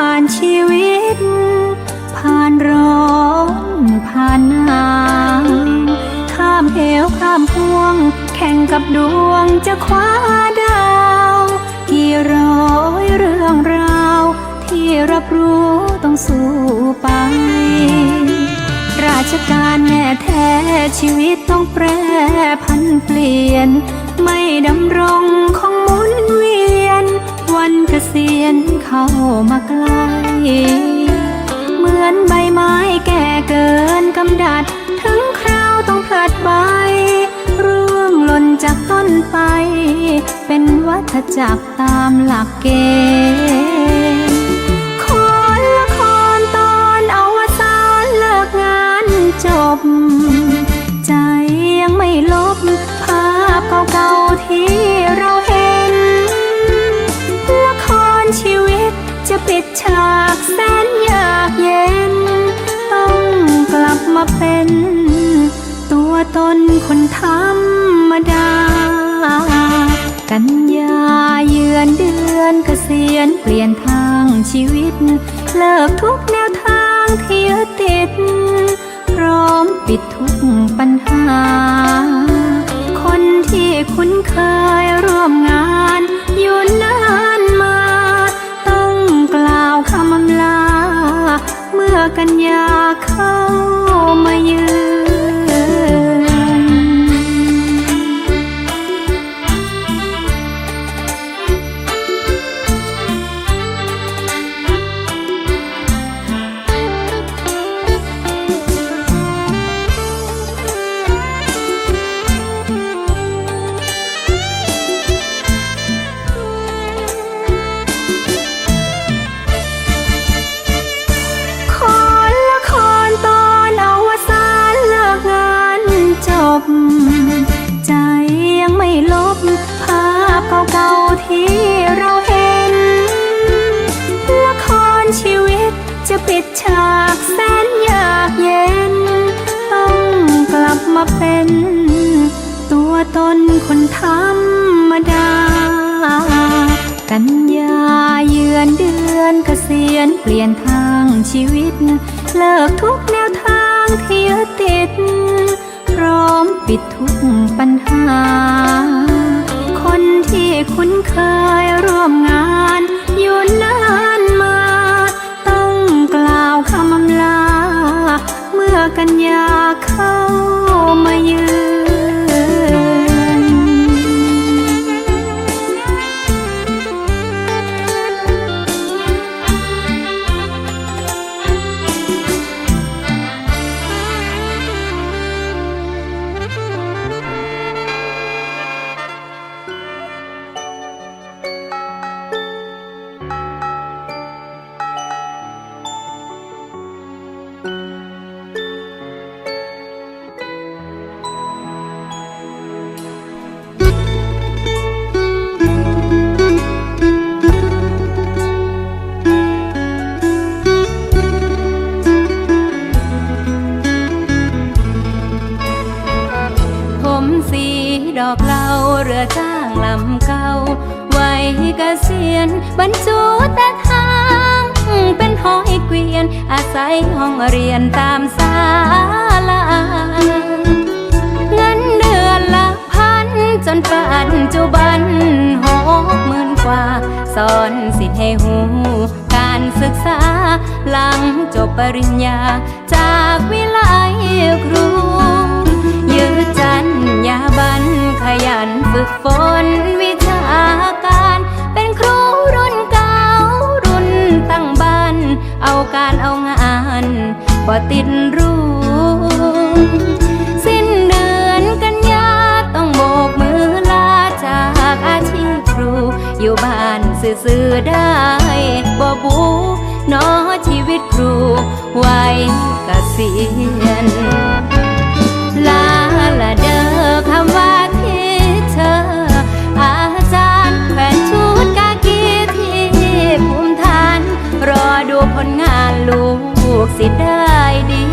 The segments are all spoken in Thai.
ผ่านชีวิต ผ่านร้อนผ่านหนาวข้ามเหวข้ามพวง แข่งกับดวงจะคว้าดาว กี่ร้อยเรื่องราว ที่รับรู้ต้องสู้ไป ราชการแน่แท้ชีวิตต้องแปรพันเปลี่ยน ไม่ดำรงคง เกษียณเข้ามาใกล้เหมือนใบไม้แก่เกินกำดัด ถึงคราวต้องพลัดใบร่วงหล่นจากต้นไป เป็นวัฏจักรตามหลักเกณฑ์คนละครตอนอวสานเลิกงานจบ ใจยังไม่ลบ ตัวตนคนธรรมดา กันยาเยือนเดือนเกษียณเปลี่ยนทางชีวิต เลิกทุกแนวทางที่ยึดติด พร้อมปิดทุกปัญหา คนที่คุ้นเคยร่วมงานอยู่นานมา ต้องกล่าวคำอำลา เมื่อกันยา ปลี่ยนทางชีวิต เลิกทุกแนวทางที่ยึดติด พร้อมปิดทุกปัญหา คนที่คุ้นเคยร่วมงานอยู่นานมา ต้องกล่าวคำอำลา เมื่อกันยาเข้ามาเยือน「 ว้เกษียณบรรจุแต่ทาง เป็นหอยเกวียน อาศัยห้องเรียนตามศาลาเงินเดือนละพัน จนปัจจุบันหกหมื่นกว่า สอนสิทธิ์ให้หูการศึกษา หลังจบปริญญา จากวิไลครู ยืดจันยาบันขยันฝึกฝน การเอางานบ่ติดรูสิ้นเดือนกันยาต้องโบกมือลาจากอาชีพครู อยู่บ้านซื่อๆได้บ่บูเนอชีวิตครูไว้เกษียณลาละเด้อคำว่า กสิได้ดี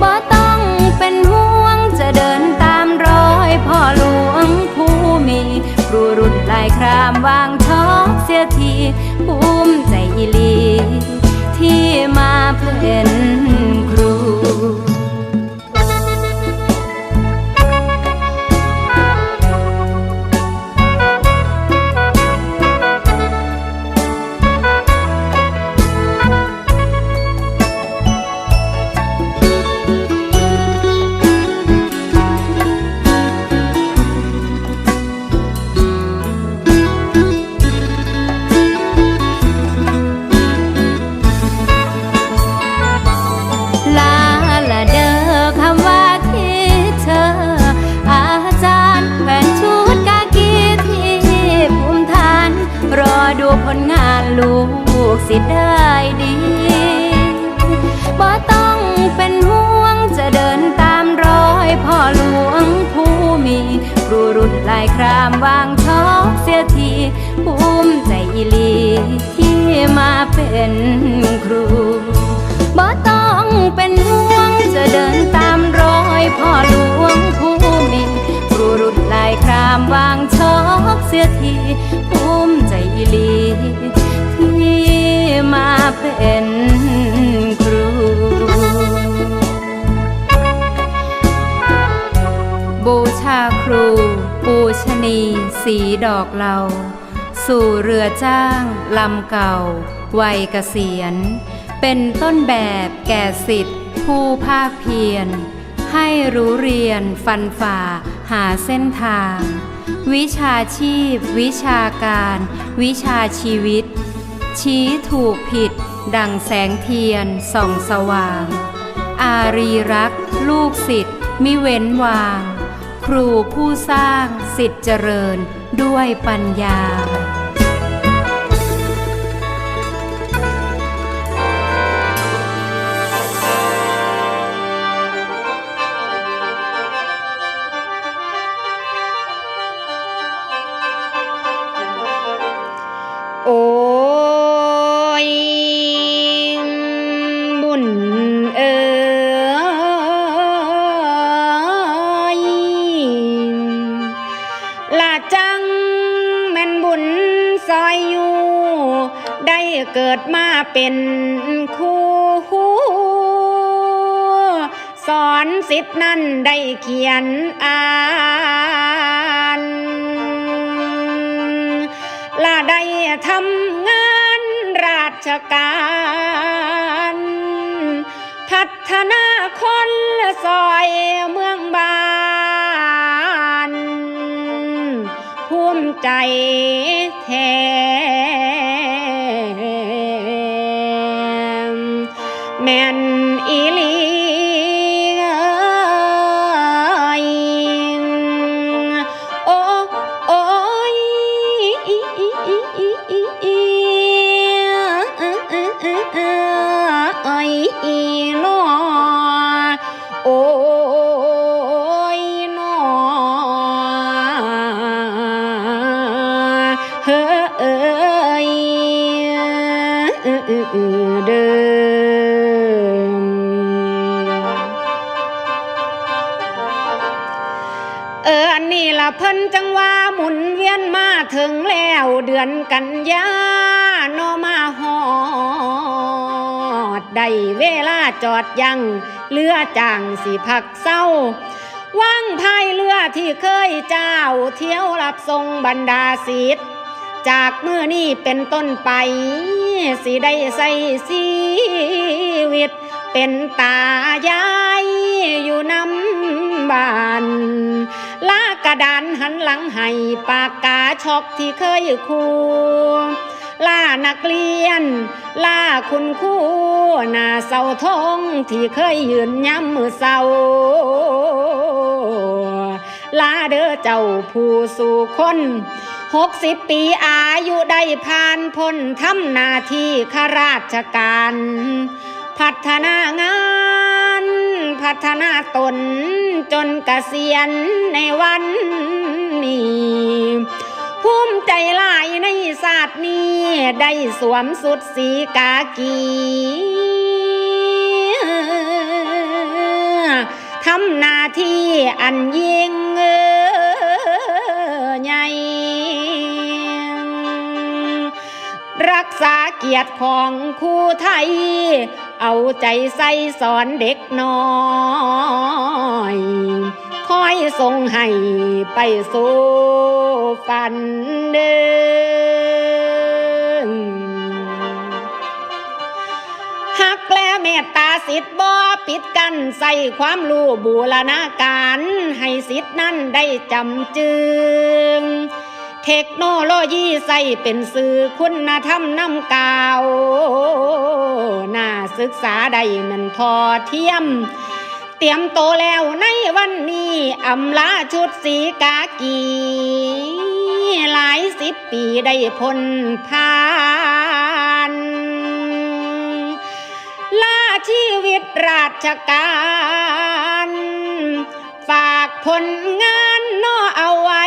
บ่ต้องเป็นห่วงจะเดินตามรอยพ่อหลวงผู้มีรูรุ่นลายครามวางท้องเสียทีภูมิใจอีลี ที่มาเพื่อน สิได้ดีบ่ต้องเป็นห่วงจะเดินตามรอยพ่อหลวงผู้มีครูรุ่นลายครามวางช็อกเสียทีภูมิใจอีลีที่มาเป็นครูบ่ต้องเป็นห่วงจะเดินตามรอยพ่อหลวงผู้มีครูรุ่นลายครามวางช็อกเสียที เป็นครู บูชาครู ปูชนีสีดอกเหลาสู่เรือจ้างลำเก่า วัยเกษียณ เป็นต้นแบบแก่สิทธิ์ผู้ภาคเพียร ให้รู้เรียนฟันฝ่าหาเส้นทาง วิชาชีพ วิชาการ วิชาชีวิต ชี้ถูกผิด ดังแสงเทียนส่องสว่าง อารีรัก ลูกศิษย์มิเว้นวาง ครูผู้สร้างสิทธิเจริญด้วยปัญญา สิทธิ์นั้นได้เขียนอ่านล่าได้ทำงานราชการ พัฒนาคนซอยเมืองบ้านภูมิใจแทนแม่นอีลี เดิม เอินอนนี้ละเพิ่นจังว่าหมุนเวียนมาถึงแล้วเดือนกันยาโนมาฮอดได้เวลาจอดยังเรือจางสิพักเศร้าว่างพายเรือที่เคยเจ้าเที่ยวรับทรงบรรดาศิษย์ จากเมื่อนี้เป็นต้นไป สิได้ใส่ชีวิต เป็นตายายอยู่น้ำบ้านลากระดานหันหลังให้ปากกาช็อกที่เคยคูล่านักเรียน ล่าคุณครูหน้าเสาทงที่เคยยืนย้ำมือเสาลาเด้อเจ้าผู้สู่คน หกสิบปีอายุได้ผ่านพ้นทำหน้าที่ข้าราชการ พัฒนางาน พัฒนาตนจนเกษียณในวันนี้ภูมิใจหลายในศาสตร์นี้ ได้สวมสุดสีกากีทำหน้าที่อันยิ่ง รักษาเกียรติของครูไทย เอาใจใส่สอนเด็กน้อยคอยส่งให้ไปสู่ฝันเดินหักและเมตตาสิทธิ์บ่ปิดกันใส่ความรู้บูรณาการ ให้สิทธิ์นั้นได้จำจึง เทคโนโลยีใส่เป็นสื่อคุณธรรมนำกาวน่าศึกษาได้มันทอเทียม เตรียมโตแล้วในวันนี้อำลาชุดสีกากี หลายสิบปีได้พ้นผ่านลาชีวิตราชการ ฝากผลงานน้อเอาไว้